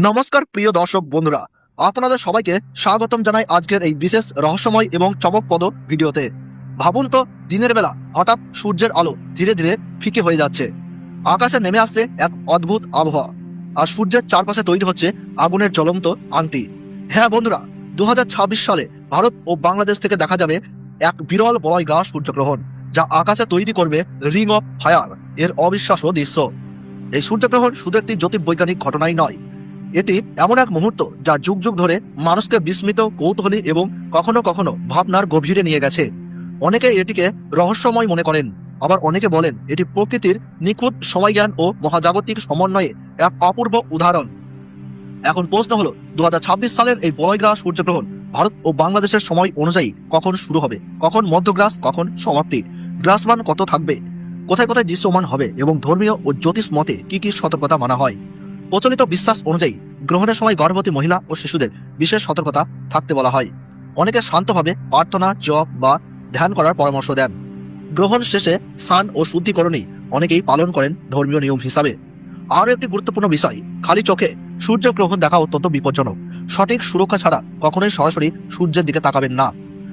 নমস্কার, প্রিয় দর্শক বন্ধুরা। আপনাদের সবাইকে স্বাগতম জানাই আজকের এই বিশেষ রহস্যময় এবং চমকপ্রদ ভিডিওতে। ভাবুন তো, দিনের বেলা হঠাৎ সূর্যের আলো ধীরে ধীরে ফিকে হয়ে যাচ্ছে। আকাশে নেমে আসছে এক অদ্ভুত আবহাওয়া। আর সূর্যের চারপাশে তৈরি হচ্ছে আগুনের জ্বলন্ত আংটি। হ্যাঁ বন্ধুরা দু হাজার ছাব্বিশ সালে ভারত ও বাংলাদেশ থেকে দেখা যাবে এক বিরল বলয় গ্রাস সূর্যগ্রহণ, যা আকাশে তৈরি করবে রিং অফ ফায়ার, এর অবিশ্বাস্য দৃশ্য। এই সূর্যগ্রহণ শুধু একটি জ্যোতির্বৈজ্ঞানিক ঘটনাই নয় এটি এমন এক মুহূর্ত যা যুগ যুগ ধরে মানুষকে বিস্মিত, কৌতূহলী এবং কখনো কখনো ভাবনার গভীরে নিয়ে গেছে। অনেকে এটিকে রহস্যময় মনে করেন। আবার অনেকে বলেন, এটি প্রকৃতির নিখুঁত সময়জ্ঞান ও মহাজাগতিক সমন্বয়ে এক অপূর্ব উদাহরণ। এখন প্রশ্ন হলো দু সালের এই বলয়গ্রাস সূর্যগ্রহণ ভারত ও বাংলাদেশের সময় অনুযায়ী কখন শুরু হবে? কখন মধ্যগ্রাস, কখন সমাপ্তি? গ্রাসমান কত থাকবে? কোথায় কোথায় দৃশ্যমান হবে? এবং ধর্মীয় ও জ্যোতিষ মতে কি কি সতর্কতা মানা হয়? প্রচলিত বিশ্বাস অনুযায়ী গ্রহণের সময় গর্ভবতী মহিলা ও শিশুদের বিশেষ সতর্কতা থাকতে বলা হয়। অনেকে শান্তভাবে প্রার্থনা, জপ বা ধ্যান করার পরামর্শ দেন। গ্রহণ শেষে স্নান ও শুদ্ধিকরণেই অনেকেই পালন করেন ধর্মীয় নিয়ম হিসাবে। আরও একটি গুরুত্বপূর্ণ বিষয়, খালি চোখে সূর্যগ্রহণ দেখা অত্যন্ত বিপজ্জনক। সঠিক সুরক্ষা ছাড়া কখনোই সরাসরি সূর্যের দিকে তাকাবেন না।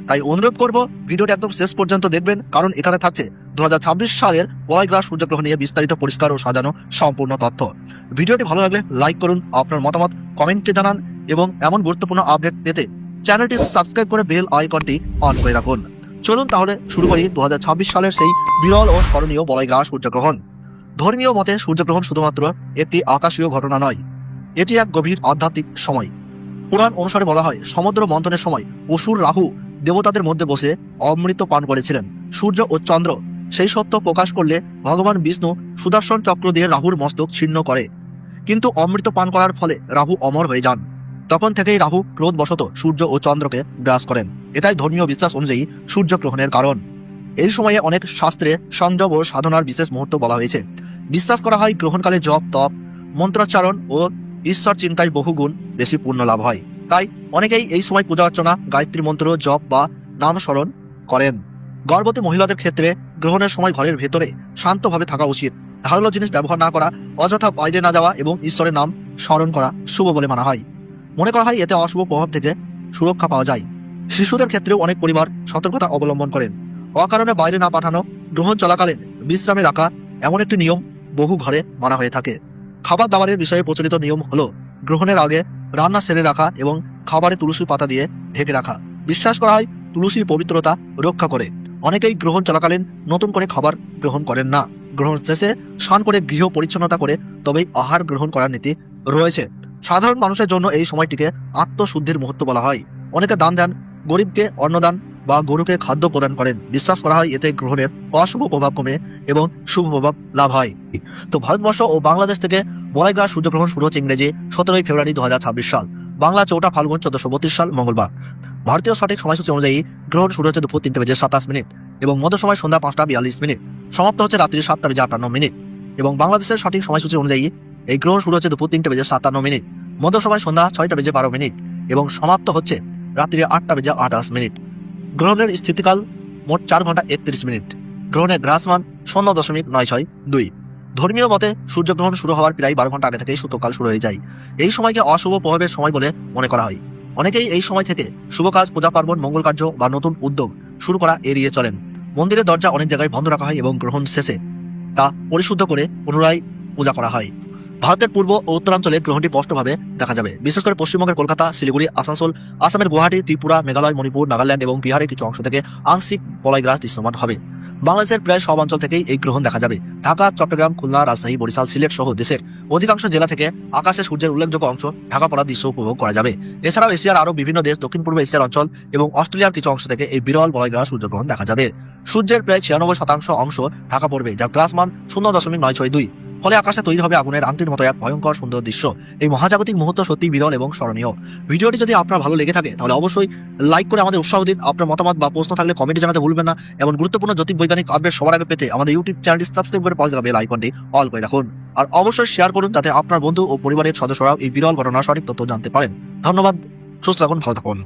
তাই অনুরোধ করব ভিডিওটি একদম শেষ পর্যন্ত দেখবেন, কারণ এখানে থাকছে দুহাজার ছাব্বিশ সালের বয়গ্রাস সূর্যগ্রহণ নিয়ে বিস্তারিত পরিষ্কার ও সাজানো সম্পূর্ণ তথ্য। ভিডিওটি ভালো লাগলে লাইক করুন, আপনার মতামত কমেন্টে জানান এবং এমন গুরুত্বপূর্ণ আপডেট পেতে চ্যানেলটি সাবস্ক্রাইব করে বেল আইকনটি অন করে রাখুন। চলুন তাহলে শুরু করি দু হাজার ছাব্বিশ সালের সেই বিরল ও স্মরণীয় বলয়গ্রাস সূর্যগ্রহণ। ধর্মীয় মতে সূর্যগ্রহণ শুধুমাত্র একটি আকাশীয় ঘটনা নয়, এটি এক গভীর আধ্যাত্মিক সময়। পুরাণ অনুসারে বলা হয়, সমুদ্র মন্থনের সময় অসুর রাহু দেবতাদের মধ্যে বসে অমৃত পান করেছিলেন। সূর্য ও চন্দ্র সেই সত্য প্রকাশ করলে ভগবান বিষ্ণু সুদর্শন চক্র দিয়ে রাহুর মস্তক ছিন্ন করে। কিন্তু অমৃত পান করার ফলে রাহু অমর হয়ে যান। তখন থেকেই রাহু ক্রোধবশত সূর্য ও চন্দ্রকে গ্রাস করেন। এটাই ধর্মীয় বিশ্বাস অনুযায়ী সূর্যগ্রহণের কারণ। এই সময়ে অনেক শাস্ত্রে সংযম ও সাধনার বিশেষ মুহূর্ত বলা হয়েছে। বিশ্বাস করা হয় গ্রহণকালে জপ, তপ মন্ত্রাচ্চারণ ও ঈশ্বর চিন্তায় বহুগুণ বেশি পূর্ণ লাভ হয়। তাই অনেকেই এই সময় পূজা অর্চনা, গায়ত্রী মন্ত্র, জপ বা নাম স্মরণ করেন। গর্ভবতী মহিলাদের ক্ষেত্রে গ্রহণের সময় ঘরের ভেতরে শান্তভাবে থাকা উচিত। ধারালো জিনিস ব্যবহার না করা, অযথা বাইরে না যাওয়া এবং ঈশ্বরের নাম স্মরণ করা শুভ বলে মানা হয়। মনে করা হয় এতে অশুভ প্রভাব থেকে সুরক্ষা পাওয়া যায়। শিশুদের ক্ষেত্রেও অনেক পরিবার সতর্কতা অবলম্বন করেন। অকারণে বাইরে না পাঠানো, গ্রহণ চলাকালীন বিশ্রামে রাখা এমন একটি নিয়ম বহু ঘরে মানা হয়ে থাকে। খাবার দাবারের বিষয়ে প্রচলিত নিয়ম হলো, গ্রহণের আগে রান্না সেরে রাখা এবং খাবারে তুলসী পাতা দিয়ে ঢেকে রাখা। বিশ্বাস করা হয়, তুলসীর পবিত্রতা রক্ষা করে। অনেকেই গ্রহণ চলাকালীন নতুন করে খাবার গ্রহণ করেন না। গ্রহণ শেষে স্নান করে গৃহ পরিচ্ছন্নতা করে তবেই আহার গ্রহণ করার নীতি রয়েছে। সাধারণ মানুষের জন্য এই সময়টিকে আত্মশুদ্ধির মুহূর্ত বলা হয়। অনেকে দান দেন, গরিবকে অন্নদান বা গরুকে খাদ্য প্রদান করেন। বিশ্বাস করা হয় এতে গ্রহণের অশুভ প্রভাব কমে এবং শুভ প্রভাব লাভ হয়। তো ভারতবর্ষ ও বাংলাদেশ থেকে বলাইগ্রাস সূর্যগ্রহণ শুরু হচ্ছে ইংরেজি সতেরোই ফেব্রুয়ারি দু হাজার ছাব্বিশ সাল। বাংলা চৌঠা ফাল্গুন চোদ্দশো বত্রিশ সাল মঙ্গলবার। ভারতীয় সঠিক সময়সূচি অনুযায়ী গ্রহণ শুরু হচ্ছে দুপুর তিনটে বেজে সাতাশ মিনিট এবং মধ্য সময় সন্ধ্যা পাঁচটা বিয়াল্লিশ মিনিট। সমাপ্ত হচ্ছে রাত্রি সাতটা বেজে আটান্ন মিনিট এবং বাংলাদেশের সঠিক সময়সূচি অনুযায়ী এই গ্রহণ শুরু হচ্ছে দুপুর তিনটে বেজে সাতান্ন মিনিট। মধ্য সময় সন্ধ্যা ছয়টা বেজে বারো মিনিট এবং সমাপ্ত হচ্ছে রাত্রি আটটা বেজে আঠাশ মিনিট। গ্রহণের স্থিতিকাল মোট চার ঘণ্টা একত্রিশ মিনিট। গ্রহণের গ্রাসমান শূন্য দশমিক নয় ছয় দুই। ধর্মীয় মতে সূর্যগ্রহণ শুরু হওয়ার প্রায় বারো ঘণ্টা আগে থেকেই সূতকাল শুরু হয়ে যায়। এই সময়কে অশুভ প্রভাবের সময় বলে মনে করা হয়। অনেকেই এই সময় থেকে শুভ কাজ, পূজা পার্বণ, মঙ্গল কার্য বা নতুন উদ্যোগ শুরু করা এড়িয়ে চলেন। মন্দিরের দরজা অনেক জায়গায় বন্ধ রাখা হয় এবং গ্রহণ শেষে তা পরিশুদ্ধ করে পুনরায় পূজা করা হয়। ভারতের পূর্ব ও উত্তরাঞ্চলে গ্রহণটি স্পষ্টভাবে দেখা যাবে। বিশেষ করে পশ্চিমবঙ্গের কলকাতা, শিলিগুড়ি, আসানসোল, আসামের গুয়াহাটি, ত্রিপুরা, মেঘালয়, মণিপুর, নাগাল্যান্ড এবং বিহারের কিছু অংশ থেকে আংশিক বলয়গ্রাস দৃশ্যমান হবে। বাংলাদেশের প্রায় সব অঞ্চল থেকেই এই গ্রহণ দেখা যাবে। ঢাকা, চট্টগ্রাম, খুলনা, রাজশাহী, বরিশাল, সিলেট সহ দেশের অধিকাংশ জেলা থেকে আকাশে সূর্যের উল্লেখযোগ্য অংশ ঢাকা পড়ার দৃশ্য উপভোগ করা যাবে। এছাড়াও এশিয়ার আরও বিভিন্ন দেশ দক্ষিণ পূর্ব এশিয়ার অঞ্চল এবং অস্ট্রেলিয়ার কিছু অংশ থেকে এই বিরল বলয়গ্রাস সূর্যগ্রহণ দেখা যাবে। সূর্যের প্রায় ছিয়ানব্বই শতাংশ অংশ ঢাকা পড়বে যার গ্রাসমান শূন্য দশমিক নয় ছয় দুই। ফলে আকাশে তৈরি হবে আগুনের আংটির মতো এক ভয়ঙ্কর সুন্দর দৃশ্য। এই মহাজাগতিক মুহূর্ত সত্যি বিরল এবং স্মরণীয়। ভিডিওটি যদি আপনার ভালো লেগে থাকে, তাহলে অবশ্যই লাইক করে আমাদের উৎসাহ দিন। আপনার মতামত বা প্রশ্ন থাকলে কমেন্টে জানাতে ভুলবেন না এমন গুরুত্বপূর্ণ জ্যোতির্বৈজ্ঞানিক আপডেট সবার আগে পেতে আমাদের ইউটিউব চ্যানেলটি সাবস্ক্রাইব করে পাশে বেল আইকনটি অল করে রাখুন। আর অবশ্যই শেয়ার করুন যাতে আপনার বন্ধু ও পরিবারের সদস্যরাও এই বিরল ঘটনার সঠিক তথ্য জানতে পারেন। ধন্যবাদ, সুস্থ থাকুন, ভালো থাকুন।